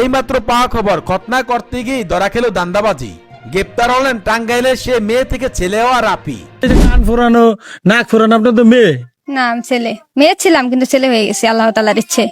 এইমাত্র পাওয়া খবর খতনা করতে গিয়ে ধরা খেলো দান্দাবাজি। গ্রেপ্তার হলেন টাঙ্গাইলের সে মেয়ে থেকে ছেলে হওয়া রাপি কান ফোরানো নাক ফোরানো আপনার তো মেয়ে? না আমি ছেলে। মেয়ে ছিলাম কিন্তু ছেলে হয়ে গেছে আল্লাহ তালার ইচ্ছে।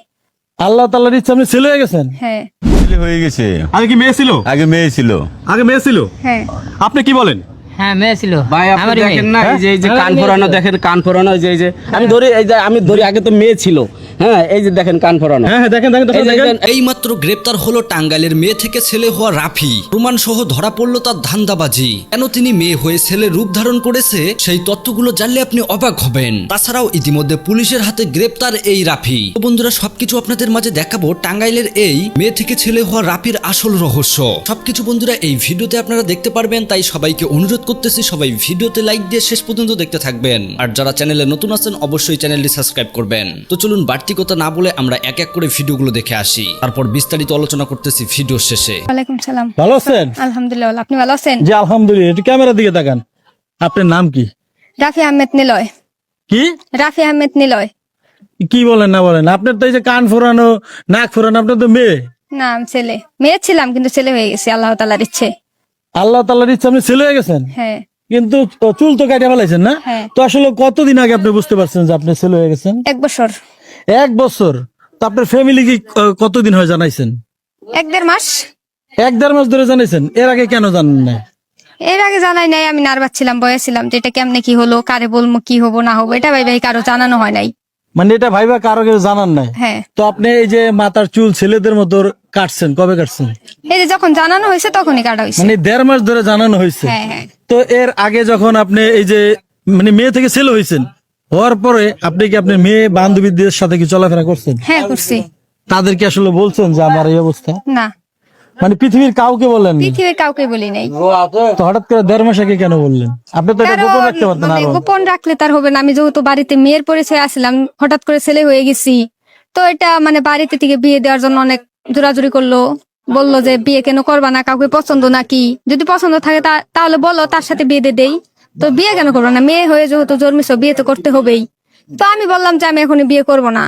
আল্লাহ তাল্লাহর ইচ্ছা আপনি ছেলে হয়ে গেছেন? হ্যাঁ। ছেলে হয়ে গেছে। আগে কি মেয়ে ছিল? আগে মেয়ে ছিল। আগে মেয়ে ছিল? হ্যাঁ। আপনি কি বলেন? হ্যাঁ মেয়ে ছিল। ভাই আপনি দেখেন না এই যে এই যে আমারই কান ফোরানো দেখেন কান ফোরানো এই যে আমি ধরি এই যে আমি ধরি আগে তো মেয়ে ছিল। হ্যাঁ এই যে দেখেন কান ফোরানো হ্যাঁ হ্যাঁ দেখেন দেখেন এই গ্রেপ্তার হলো টাঙ্গাইলের মেয়ে থেকে ছেলে হওয়া রাফি। প্রমাণ সহ ধরা পড়ল তার ধান্দাবাজি। কেন তিনি মেয়ে হয়ে ছেলে রূপ ধারণ করেছে সেই তথ্যগুলো জানলে আপনি অবাক হবেন। তাছাড়াও ইতিমধ্যে পুলিশের হাতে গ্রেপ্তার এই রাফি। তো বন্ধুরা সবকিছু আপনাদের মাঝে দেখাবো টাঙ্গাইলের এই মেয়ে থেকে ছেলে হওয়া রাফির আসল রহস্য। সবকিছু বন্ধুরা এই ভিডিওতে আপনারা দেখতে পারবেন তাই সবাইকে অনুরোধ করতেছি সবাই ভিডিওতে লাইক দিয়ে শেষ পর্যন্ত দেখতে থাকবেন। আর যারা চ্যানেলে নতুন আছেন অবশ্যই চ্যানেলটি সাবস্ক্রাইব করবেন। তো চলুন বাড়তি কথা না বলে আমরা এক এক করে ভিডিওগুলো দেখে আসি। তারপর বিস্তারিত আলোচনা করতেছি ভিডিও শেষে। ওয়ালাইকুম সালাম। ভালো আছেন? আলহামদুলিল্লাহ আপনি ভালো আছেন? জি আলহামদুলিল্লাহ। একটু ক্যামেরার দিকে তাকান। আপনার নাম কি? রাফি আহমেদ নিলয়। কি? রাফি আহমেদ নিলয়। কি বলেন না বলেন? আপনার তো এই যে কান ফোরানো নাক ফোরানো আপনার তো মেয়ে। না আমি ছেলে। মেয়ে ছিলাম কিন্তু ছেলে হয়ে গেছে আল্লাহ তালার ইচ্ছে। আল্লাহ তাল্লাহর ইচ্ছা আপনি ছেলে হয়ে গেছেন? হ্যাঁ। কিন্তু চুল তো কাটিয়ে ফেলাইছেন না? হ্যাঁ। তো আসলে কতদিন আগে আপনি বুঝতে পারছেন যে আপনি ছেলে হয়ে গেছেন? এক বছর। এক বছর। তো আপনার ফ্যামিলি কি কতদিন হয় জানাইছেন? এক দেড় মাস। এক দেড় মাস ধরে জানাইছেন? এর আগে কেন জানেন না এর আগে জানাই নাই আমি নার্ভাস ছিলাম বয়স ছিলাম যে এটা কেমনে কি হলো কারে বলব কি হব না হব এটা ভাই ভাই কারও জানানো হয় নাই। মানে এটা ভাইবা কারও কেউ জানান নাই? হ্যাঁ। তো আপনি এই যে মাথার চুল ছেলেদের মতো কাটছেন কবে কাটছেন? এই যে যখন জানানো হয়েছে তখনই কাটা হয়েছে। মানে দেড় মাস ধরে জানানো হয়েছে। হ্যাঁ হ্যাঁ। তো এর আগে যখন আপনি এই যে মানে মেয়ে থেকে ছেলে হয়েছেন হওয়ার পরে আপনি কি আপনার মেয়ে বান্ধবীদের সাথে কি চলাফেরা করছেন? হ্যাঁ করছি। তাদেরকে আসলে বলছেন যে আমার এই অবস্থা? না। মানে পৃথিবীর কাউকে বলেন পৃথিবীর কাউকে বলি নাই। তো হঠাৎ করে দেড় মাস আগে কেন বললেন? আপনি তো এটা গোপন রাখতে পারতেন মানে গোপন রাখলে তার হবে না। আমি যেহেতু বাড়িতে মেয়ের পরিচয় আসলাম হঠাৎ করে ছেলে হয়ে গেছি। তো এটা মানে বাড়িতে থেকে বিয়ে দেওয়ার জন্য অনেক জোরাজুরি করল। বলল যে বিয়ে কেন করবা না? কাউকে পছন্দ নাকি? যদি পছন্দ থাকে তা- তাহলে বলো তার সাথে বিয়ে দিয়ে দেই। তো বিয়ে কেন করব না? মেয়ে হয়ে যেহেতু জন্মিছো বিয়ে তো করতে হবেই। তো আমি বললাম যে আমি এখনই বিয়ে করব না।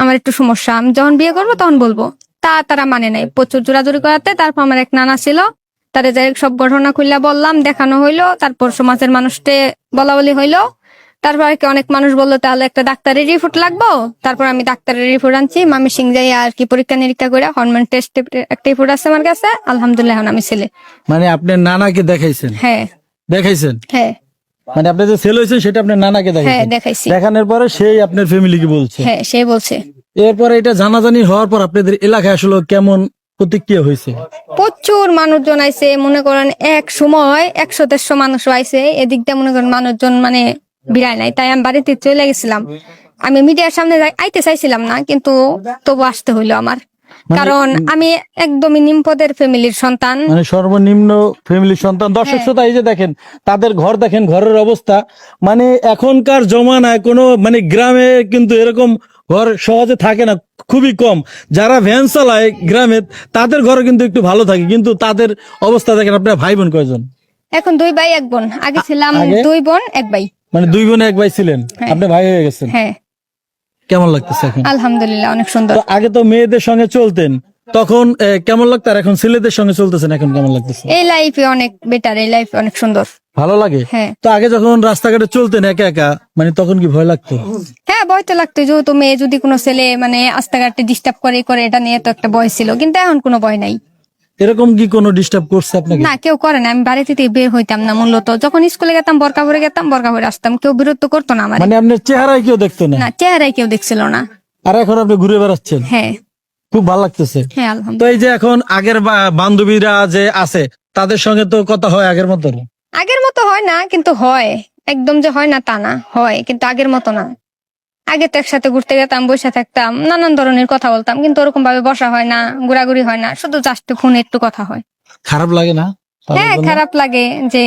আমার একটু সমস্যা। আমি যখন বিয়ে করব তখন বলব। তা তারা মানে নাই। প্রচুর জোরাজুরি করাতে তারপর আমার এক নানা ছিল। তারে যাই সব ঘটনা খুললা বললাম দেখানো হইল। তারপর সমাজের মানুষকে বলা বলি হইল। তারপর আর কি অনেক মানুষ বলল তাহলে একটা ডাক্তারের রিপোর্ট লাগবো? তারপর আমি ডাক্তারের রিপোর্ট আনছি। মামি সিং যাই আর কি পরীক্ষা নিরীক্ষা করে হরমোন টেস্ট একটা রিপোর্ট আছে আমার কাছে। আলহামদুলিল্লাহ এখন আমি ছেলে। মানে আপনার নানাকে দেখাইছেন? হ্যাঁ। দেখাইছেন? হ্যাঁ। মানে আপনি যে ছেলে হয়েছেন সেটা আপনার নানাকে হ্যাঁ দেখাইছেন দেখাইছি। দেখানোর পরে সেই আপনার ফ্যামিলিকে বলছে। হ্যাঁ সে বলছে। এরপরে এটা জানাজানি হওয়ার পর আপনাদের এলাকায় আসলে কেমন প্রতিক্রিয়া হয়েছে? প্রচুর মানুষজন আইছে মনে করেন এক সময় একশো দেড়শো মানুষ আইছে এদিক দিয়ে মনে করেন মানুষজন মানে বিড়ায় নাই। তাই আমি বাড়িতে চলে গেছিলাম। আমি মিডিয়ার সামনে যাই- আইতে চাইছিলাম না কিন্তু তবু আসতে হইল আমার। কারণ আমি একদমই নিমপদের ফ্যামিলির সন্তান। মানে সর্বনিম্ন ফ্যামিলির সন্তান। দর্শক হ্যাঁ। শ্রোতা এই যে দেখেন তাদের ঘর দেখেন ঘরের অবস্থা। মানে এখনকার জমানায় কোনো মানে গ্রামে কিন্তু এরকম ঘর সহজে থাকে না খুবই কম। যারা ভ্যান চালায় গ্রামে তাদের ঘর কিন্তু একটু ভালো থাকে। কিন্তু তাদের অবস্থা দেখেন আপনার ভাই বোন কয়জন? এখন দুই ভাই এক বোন। আগে ছিলাম দুই বোন এক ভাই। মানে দুই বোনে এক ভাই ছিলেন। হ্যাঁ। আপনি ভাই হয়ে গেছেন। হ্যাঁ। কেমন লাগতেছে এখন? আলহামদুলিল্লাহ অনেক সুন্দর। আগে তো মেয়েদের সঙ্গে চলতেন তখন কেমন লাগতো? আর এখন ছেলেদের সঙ্গে চলতেছেন এখন কেমন লাগতেছে? এই লাইফে অনেক বেটার এই লাইফ অনেক সুন্দর। ভালো লাগে? হ্যাঁ। তো আগে যখন রাস্তাঘাটে চলতেন একা একা মানে তখন কি ভয় লাগতো? হ্যাঁ ভয় তো লাগতো যেহেতু মেয়ে যদি কোনো ছেলে মানে রাস্তাঘাটে ডিস্টার্ব করে করে এটা নিয়ে তো একটা ভয় ছিল কিন্তু এখন কোনো ভয় নাই। এরকম কি কোনো ডিস্টার্ব করছে আপনাকে? না কেউ করে না। আমি বাড়ি থেকে বের হইতাম না মূলত। যখন স্কুলে গেতাম বরকা ভরে গেতাম বরকা ভরে আসতাম। কেউ বিরক্ত করতো না আমার। মানে আপনার চেহারায় কেউ দেখতো না? না চেহারায় কেউ দেখছিল না। আর এখন আপনি ঘুরে বেড়াচ্ছেন? হ্যাঁ। খুব ভালো লাগতেছে। হ্যাঁ তো এই যে এখন আগের বান্ধবীরা যে আছে তাদের সঙ্গে তো কথা হয় আগের মতো আগের মতো হয় না কিন্তু হয়। একদম যে হয় না তা না হয় কিন্তু আগের মতো না। আগে তো একসাথে ঘুরতে গেতাম বসে থাকতাম নানান ধরনের কথা বলতাম কিন্তু ওরকম ভাবে বসা হয় না ঘোরাঘুরি হয় না শুধু জাস্ট ফোনে একটু কথা হয়। খারাপ লাগে না? হ্যাঁ খারাপ লাগে যে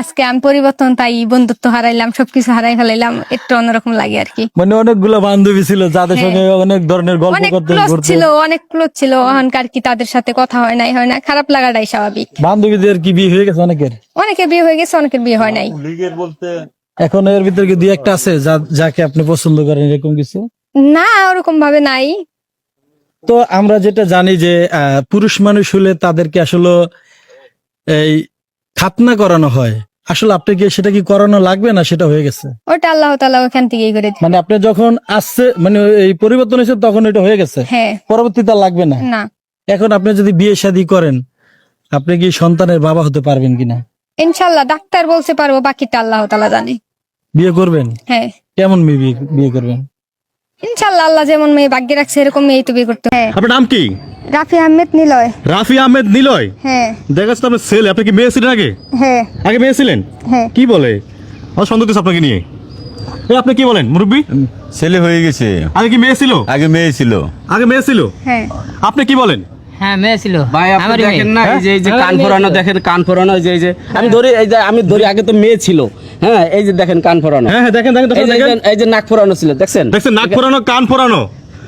আজকে আমি পরিবর্তন তাই বন্ধুত্ব হারাইলাম সবকিছু হারাই ফেলাইলাম একটু অন্যরকম লাগে আর কি। মানে অনেকগুলো বান্ধবী ছিল যাদের হ্যাঁ। সঙ্গে অনেক ধরনের গল্প অনেক করতে ছিল অনেক ক্লোজ ছিল অহংকার কি তাদের সাথে কথা হয় নাই হয় না খারাপ লাগাটাই স্বাভাবিক। বান্ধবীদের কি বিয়ে হয়ে গেছে অনেকের? অনেকের বিয়ে হয়ে গেছে অনেকের বিয়ে হয় নাই। এখন এর ভিতরে কি দুই একটা আছে যা- যাকে আপনি পছন্দ করেন এরকম কিছু? না ওরকম ভাবে নাই। তো আমরা যেটা জানি যে পুরুষ মানুষ হলে তাদেরকে আসলে এই খাতনা করানো হয়। আসলে আপনাকে সেটা কি করানো লাগবে না সেটা হয়ে গেছে? ওটা আল্লাহ তালা ওখান থেকেই করে। মানে আপনি যখন আসছে মানে এই পরিবর্তন হয়েছে তখন এটা হয়ে গেছে? হ্যাঁ। পরবর্তীতে আর লাগবে না? না। এখন আপনি যদি বিয়ে শাদী করেন আপনি কি সন্তানের বাবা হতে পারবেন কিনা? ইনশাল্লাহ ডাক্তার বলতে পারব বাকিটা আল্লাহ তালা জানে। বিয়ে করবেন? হ্যাঁ। কেমন মেয়ে বিয়ে- বিয়ে করবেন? ইনশাল্লাহ আল্লাহ যেমন মেয়ে ভাগ্যে রাখছে এরকম মেয়ে তো বিয়ে করতে হ্যাঁ আপনার নাম কি? রাফি আহমেদ নিলয়। রাফি আহমেদ নিলয়? হ্যাঁ। দেখা যাচ্ছে আপনার ছেলে আপনি কি মেয়ে ছিলেন আগে? হ্যাঁ। আগে মেয়ে ছিলেন? হ্যাঁ। কি বলে? আমার সন্দেহ হচ্ছে আপনাকে নিয়ে। এই আপনি কি বলেন মুরব্বী? ছেলে হয়ে গেছে। আগে কি মেয়ে ছিল? আগে মেয়ে ছিল। আগে মেয়ে ছিল? হ্যাঁ। আপনি কি বলেন? হ্যাঁ মেয়ে ছিল। ভাই আপনি দেখেন না এই যে এই যে কান মেয়ে ফোরানো দেখেন কান ফোরানো এই যে এই যে। আমি ধরি এই যে আমি ধরি আগে তো মেয়ে ছিল। হ্যাঁ এই যে দেখেন কান ফোরানো হ্যাঁ হ্যাঁ দেখেন দেখেন দেখেন দেখেন। এই যে নাক ফোরানো ছিল দেখছেন? দেখছেন নাক ফোরানো কান ফোরানো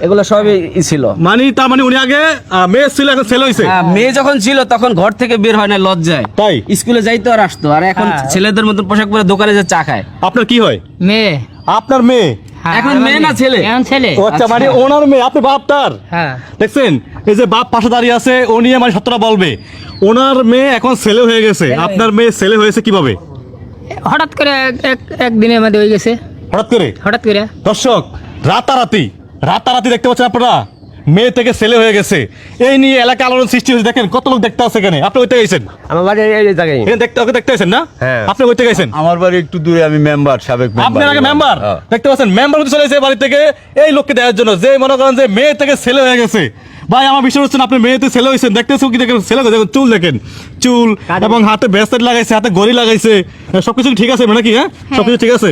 এগুলো সবই ছিল। মানে তার মানে উনি আগে আহ, মেয়ে ছিল এখন ছেলে হয়েছে হ্যাঁ, মেয়ে যখন ছিল তখন ঘর থেকে বের হয় না লজ্জায়। তাই? স্কুলে যাইতো আর আসতো। আর এখন হ্যাঁ। ছেলেদের মতো পোশাক পরে দোকানে যে চা খায়। আপনার কি হয়? মেয়ে। আপনার মেয়ে? হ্যাঁ, এখন মেয়ে না ছেলে? এখন ছেলে। আচ্ছা। মানে ওনার মেয়ে আপনি বাপ তার হ্যাঁ। দেখছেন? এই যে বাপ পাশে দাঁড়িয়ে আছে ও নিয়ে মানে সত্যটা বলবে। ওনার মেয়ে এখন ছেলে হয়ে গেছে। আপনার মেয়ে ছেলে হয়েছে কীভাবে? হঠাৎ করে এক- এক একদিনের মধ্যে হয়ে গেছে। হঠাৎ করে? হঠাৎ করে। দর্শক রাতারাতি। রাতারাতি দেখতে পাচ্ছেন আপনারা? মেয়ে থেকে ছেলে হয়ে গেছে। এই নিয়ে এলাকা আলোড়ন সৃষ্টি হয়েছে। দেখেন কত লোক দেখতে আছে এখানে। আপনি ওইতে গেছেন? আমার বাড়ি এই জায়গায়। এখানে দেখতে ওকে দেখতে গেছেন না? হ্যাঁ। আপনি ওইতে গেছেন? আমার বাড়ি একটু দূরে আমি মেম্বার সাবেক মেম্বার। আপনার আগে মেম্বার? হ্যাঁ। দেখতে পাচ্ছেন মেম্বার হতে চলে এসে বাড়ি থেকে। এই লোককে দেওয়ার জন্য। যে মনে করেন যে মেয়ে থেকে ছেলে হয়ে গেছে। ভাই আমার বিষয় হচ্ছে না, আপনি মেয়েতে ছেলে হয়েছেন দেখতেছেন কি দেখেন ছেলে দেখেন চুল দেখেন চুল এবং হাতে ব্রেসলেট লাগাইছে হাতে ঘড়ি লাগাইছে সবকিছু ঠিক আছে নাকি হ্যাঁ? সবকিছু ঠিক আছে?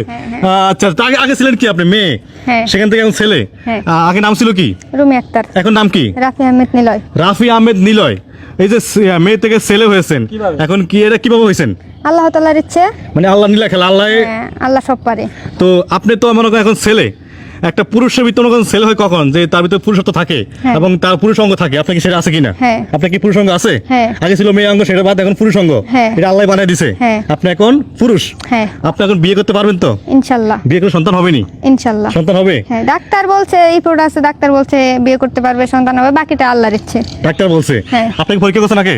আচ্ছা তা আগে আগে ছিলেন কি আপনি মেয়ে? হ্যাঁ। সেখান থেকে এখন ছেলে? হ্যাঁ। আগে নাম ছিল কি? রুমি আক্তার। এখন নাম কি? রাফি আহমেদ নিলয়। রাফি আহমেদ নিলয়। এই যে মেয়ে থেকে ছেলে হয়েছেন। এখন কি এটা কীভাবে হয়েছেন? আল্লাহ তালার ইচ্ছে। মানে আল্লাহ নীলা খেলা আল্লাহ হ্যাঁ, আল্লাহ সব পারে। তো আপনি তো মনে করেন এখন ছেলে। একটা পুরুষের ভিতরে করেন ছেলে হয় কখন? যে তার ভিতরে পুরুষত্ব থাকে হ্যাঁ। এবং তার পুরুষ অঙ্গ থাকে। আপনার কি সেটা আছে কিনা? হ্যাঁ। আপনার কি পুরুষ অঙ্গ আছে? হ্যাঁ। আগে ছিল মেয়ে অঙ্গ সেটা বাদ এখন পুরুষ অঙ্গ। এটা আল্লাহ বানিয়ে দিছে। হ্যাঁ। আপনি এখন পুরুষ। হ্যাঁ। আপনি এখন বিয়ে করতে পারবেন তো? ইনশাল্লাহ। বিয়ে করে সন্তান হবে নি ইনশাল্লাহ। সন্তান হবে? হ্যাঁ ডাক্তার বলছে এই প্রোডাক্ট আছে ডাক্তার বলছে বিয়ে করতে পারবে সন্তান হবে বাকিটা আল্লাহর ইচ্ছে। ডাক্তার বলছে? হ্যাঁ। আপনি পরীক্ষা করছেন আগে?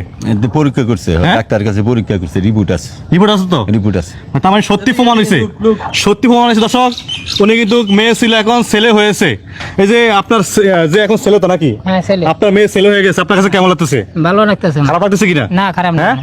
পরীক্ষা করছে? ডাক্তার কাছে পরীক্ষা করছে রিপোর্ট আছে। রিপোর্ট আছে তো? রিপোর্ট আছে। তার মানে সত্যি প্রমাণ হয়েছে। সত্যি প্রমাণ হয়েছে দর্শক। উনি কিন্তু মেয়ে ছিল এখন ছেলে হয়েছে। এই যে আপনার যে এখন ছেলে তো নাকি? হ্যাঁ ছেলে। আপনার মেয়ে ছেলে হয়ে গেছে আপনার কাছে কেমন লাগতেছে? ভালো লাগতেছে খারাপ লাগতেছে কিনা? না খারাপ না। হ্যাঁ?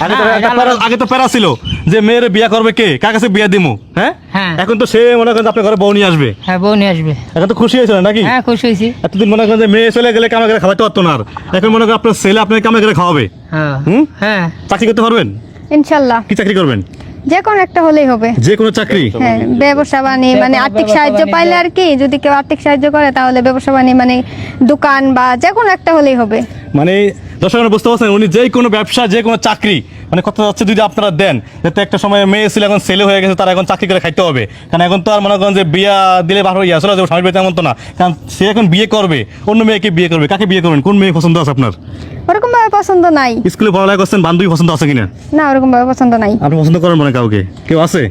আগে তো প্যারা- আগে তো প্যারা ছিল যে মেয়ের বিয়া করবে কে? কার কাছে বিয়া দিমু? হ্যাঁ? হ্যাঁ। এখন তো সে মনে করেন আপনার ঘরে বউ নিয়ে আসবে। হ্যাঁ বউ নিয়ে আসবে। এখন তো খুশি হয়েছিল নাকি? হ্যাঁ খুশি হয়েছি। এতদিন মনে করেন যে মেয়ে চলে গেলে কামে করে খাওয়াতে পারতো না আর। এখন মনে করেন আপনার ছেলে আপনাকে কামে করে খাওয়াবে? হ্যাঁ। হ্যাঁ। চাকরি করতে পারবেন? ইনশাল্লাহ। কি চাকরি করবেন? যে কোনো একটা হলেই হবে। যে কোনো চাকরি? হ্যাঁ ব্যবসা বাণী মানে আর্থিক সাহায্য পাইলে আর কি যদি কেউ আর্থিক সাহায্য করে তাহলে ব্যবসা বাণী মানে দোকান বা যে কোনো একটা হলেই হবে। মানে দর্শক বুঝতে পারছেন উনি যে কোনো ব্যবসা যে কোনো চাকরি মানে কথা যাচ্ছে যদি আপনারা দেন যাতে একটা সময় মেয়ে ছিল এখন ছেলে হয়ে গেছে তারা এখন চাকরি করে খাইতে হবে। কারণ এখন তো আর মনে করেন যে বিয়া দিলে বারো ইয়া চলে যাবে স্বামীর বাড়িতে এমন তো না। কারণ সে এখন বিয়ে করবে অন্য মেয়েকে বিয়ে করবে কাকে বিয়ে করবেন? কোন মেয়ে পছন্দ আছে আপনার? ওরকম ভাবে পছন্দ নাই। স্কুলে পড়ালেখা করছেন বান্ধবী পছন্দ আছে কিনা? না ওরকম ভাবে পছন্দ নাই। আপনি পছন্দ করেন মনে কাউকে? কেউ আছে?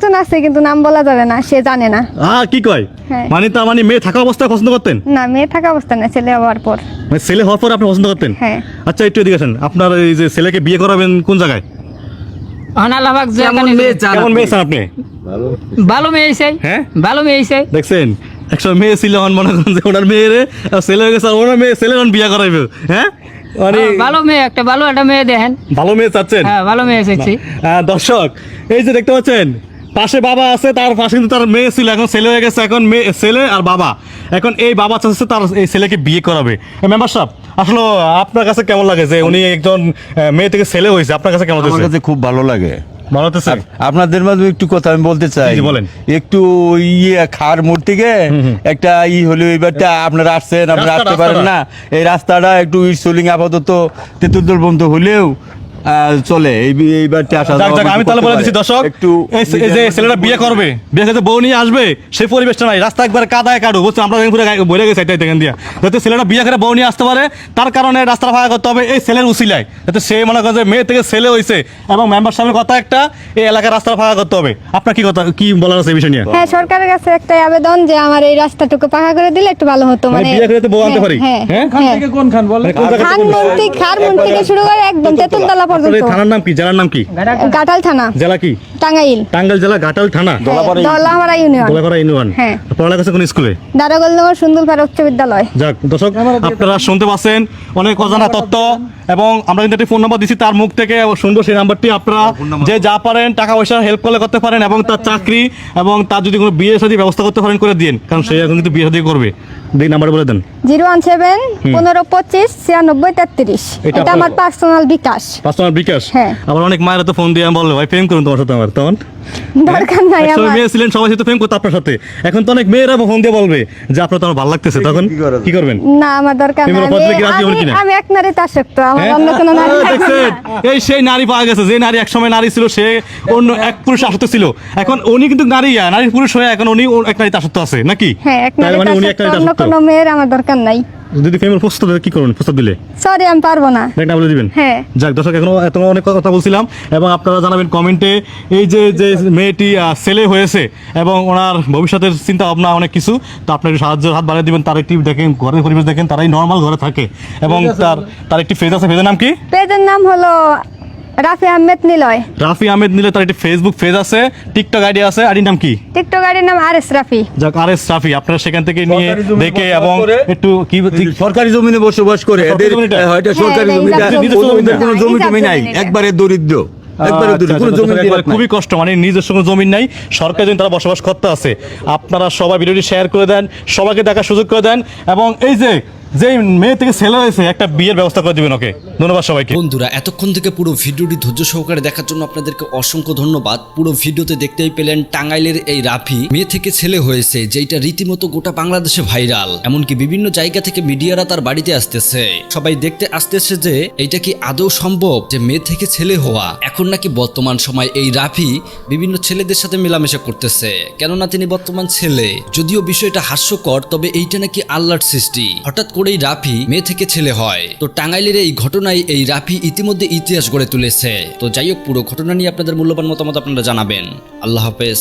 একজন আছে কিন্তু নাম বলা যাবে না সে জানে না। আহ কি কয়? হ্যাঁ। মানে তার মানে মেয়ে থাকা অবস্থায় পছন্দ করতেন? না মেয়ে থাকা অবস্থা না ছেলে হওয়ার পর। মানে ছেলে হওয়ার পর আপনি পছন্দ করতেন? হ্যাঁ। আচ্ছা একটু এদিকে আসেন। আপনার এই যে ছেলেকে বিয়ে করাবেন কোন জায়গায়? মেয়ে চান কেমন মেয়ে চান আপনি? ভালো। মেয়ে চাই হ্যাঁ? ভালো মেয়ে চাই দেখছেন? একশো মেয়ে ছিল এখন মনে করেন যে ওনার মেয়েরে আর ছেলে হয়ে গেছে আর ওনার মেয়ে ছেলে এখন বিয়ে করাইবে। হ্যাঁ? মানে হ্যাঁ, ভালো মেয়ে একটা ভালো একটা মেয়ে দেখেন। ভালো মেয়ে চাচ্ছেন? হ্যাঁ ভালো মেয়ে চাইছি আহ, দর্শক এই যে দেখতে পাচ্ছেন পাশে বাবা আছে তার পাশে কিন্তু তার মেয়ে ছিল এখন ছেলে হয়ে গেছে এখন মেয়ে ছেলে আর বাবা। এখন এই বাবা চাচ্ছে তার এই ছেলেকে বিয়ে করাবে। মেম্বার সাহেব আসলে আপনার কাছে কেমন লাগে যে উনি একজন মেয়ে থেকে ছেলে হয়েছে আপনার কাছে কেমন আমার কাছে খুব ভালো লাগে। আপনাদের মাঝে একটু কথা আমি বলতে চাই। বলেন। একটু ইয়ে খার মোড় থেকে একটা ই হলো এবারটা আপনারা আসছেন আপনারা আসতে পারেন না। এই রাস্তাটা একটু সোলিং আপাতত তেতুর্দল বন্ধ হলেও চলে। আসা আমি তাহলে বলে দিচ্ছি দর্শক একটু এই যে ছেলেটা বিয়ে করবে বিয়ে করতে বউ নিয়ে আসবে সেই পরিবেশটা নাই। রাস্তা একবার কাদায় কাটু বুঝছ আমরা পুরো বলে গেছি এটাই দেখেন দিয়া। যাতে ছেলেটা বিয়ে করে বউ নিয়ে আসতে পারে তার কারণে রাস্তা ফাঁকা করতে হবে এই ছেলের উসিলায়। যাতে সে মনে করে মেয়ে থেকে ছেলে হয়েছে এবং মেম্বার সাহেবের কথা একটা এই এলাকার রাস্তা ফাঁকা করতে হবে। আপনার কি কথা কি বলার আছে এই বিষয় নিয়ে? হ্যাঁ সরকারের কাছে একটা আবেদন যে আমার এই রাস্তাটুকু পাকা করে দিলে একটু ভালো হতো। মানে মানে বিয়ে করে তো বউ আনতে হ্যাঁ, পারি? হ্যাঁ হ্যাঁ? হ্যাঁ। কোন খান বলে মানে কোন থেকে কোন- খানমন্ত্রী খানমন্ত্রী থেকে শুরু করে একদম তেতুলতলা পর্যন্ত। থানার নাম কি? জেলার নাম কি? গাটাল থানা। জেলা কি? টাঙ্গাইল। টাঙ্গাইল জেলা ঘাটাল থানা? দলাহারা ইউনিয়ন। গোলাপাড়া ইউনিয়ন। হ্যাঁ। পড়ালেখা কোন স্কুলে? দারাগোলনগর সুন্দরপাড়া উচ্চ বিদ্যালয়। যাক দর্শক আপনারা শুনতে পাচ্ছেন অনেক অজানা তথ্য এবং আমরা কিন্তু একটি ফোন নাম্বার দিচ্ছি তার মুখ থেকে সুন্দর সেই নাম্বারটি আপনারা যে যা পারেন টাকা পয়সা হেল্প করলে করতে পারেন এবং তার চাকরি এবং তার যদি কোনো বিয়ে শাদী ব্যবস্থা করতে পারেন করে দিন কারণ সে এখন কিন্তু বিয়ে শাদী করবে। দিন নাম্বার বলে দেন। জিরো ওয়ান সেভেন পনেরো পঁচিশ ছিয়ানব্বই তেত্রিশ। এটা আমার পার্সোনাল বিকাশ। পার্সোনাল বিকাশ? হ্যাঁ। আবার অনেক মায়েরা তো ফোন দিয়ে বলল ভাই প্রেম করুন তোমার সাথে আমার। তখন? দরকার নাই আমার। মেয়ে ছিলেন সবাই সাথে প্রেম করতো আপনার সাথে। এখন তো অনেক মেয়েরা ফোন দিয়ে বলবে যে আপনার তো আমার ভালো লাগতেছে। তখন কি করবেন? না আমার দরকার নাই। আমি- এক আসক্ত আমার হ্যাঁ? অন্য কোনো নারী দেখছেন? এই সেই নারী পাওয়া গেছে যে নারী একসময় নারী ছিল সে অন্য এক পুরুষ আসক্ত ছিল। এখন উনি কিন্তু নারী নারী পুরুষ হয়ে এখন উনি এক আসক্ত আছে নাকি? হ্যাঁ এক মানে আসক্ত। কোনো মেয়ের আমার দরকার নাই। যদি প্রেমের প্রস্তাব দেয়, কি করবেন প্রস্তাব দিলে? সরি আমি পারব না। না বলে দিবেন? হ্যাঁ। যাক দর্শক এখনও এত অনেক কথা বলছিলাম এবং আপনারা জানাবেন কমেন্টে এই যে যে মেয়েটি ছেলে হয়েছে এবং ওনার ভবিষ্যতের চিন্তা ভাবনা অনেক কিছু তো আপনার একটু সাহায্যের হাত বাড়িয়ে দিবেন তার একটি দেখেন ঘরের পরিবেশ দেখেন তারাই নর্মাল ঘরে থাকে এবং তার তার একটি ফেজ আছে ফেজের নাম কি? পেজের নাম হলো রাফি আহমেদ নিলয়। রাফি আহমেদ নিলে তার একটি ফেসবুক পেজ আছে টিকটক আইডি আছে আইডির নাম কি? টিকটক আইডির নাম আর এস রাফি। যাক আর এস রাফি আপনারা সেখান থেকে নিয়ে দেখে এবং একটু কি সরকারি জমিনে বসবাস করে এদের হয়তো সরকারি হ্যাঁ, জমিটা নিজস্ব নিজস্ব জমি কোনো জমি টমি নাই একবারে দরিদ্র একবারে আচ্ছা, আচ্ছা, জমি আচ্ছা, খুবই কষ্ট মানে নিজস্ব কোনো জমি নাই সরকারি জমি তারা বসবাস করতে আছে। আপনারা সবাই ভিডিওটি শেয়ার করে দেন সবাইকে দেখার সুযোগ করে দেন এবং এই যে যে মেয়ে থেকে ছেলে হয়েছে, একটা বিয়ের ব্যবস্থা করে ওকে। ধন্যবাদ সবাইকে। বন্ধুরা, এতক্ষণ থেকে পুরো ভিডিওটি ধৈর্য সহকারে দেখার জন্য আপনাদেরকে অসংখ্য ধন্যবাদ। পুরো ভিডিওতে দেখতেই পেলেন টাঙ্গাইলের এই রাফি। মেয়ে থেকে ছেলে হয়েছে যেটা রীতিমতো গোটা বাংলাদেশে ভাইরাল। এমনকি বিভিন্ন জায়গা থেকে মিডিয়ারা তার বাড়িতে আসতেছে। সবাই দেখতে আসতেছে যে, এইটা কি আদৌ সম্ভব যে মেয়ে থেকে ছেলে হওয়া? এখন নাকি বর্তমান সময় এই রাফি বিভিন্ন ছেলেদের সাথে মেলামেশা করতেছে। কেননা তিনি বর্তমান ছেলে। যদিও বিষয়টা হাস্যকর, তবে এইটা নাকি আল্লাহর সৃষ্টি। হঠাৎ করেই রাফি মেয়ে থেকে ছেলে হয়। তো টাঙ্গাইলের এই ঘটনায় এই রাফি ইতিমধ্যে ইতিহাস গড়ে তুলেছে। তো যাই হোক, পুরো ঘটনা নিয়ে আপনাদের মূল্যবান মতামত আপনারা জানাবেন। আল্লাহ হাফেজ।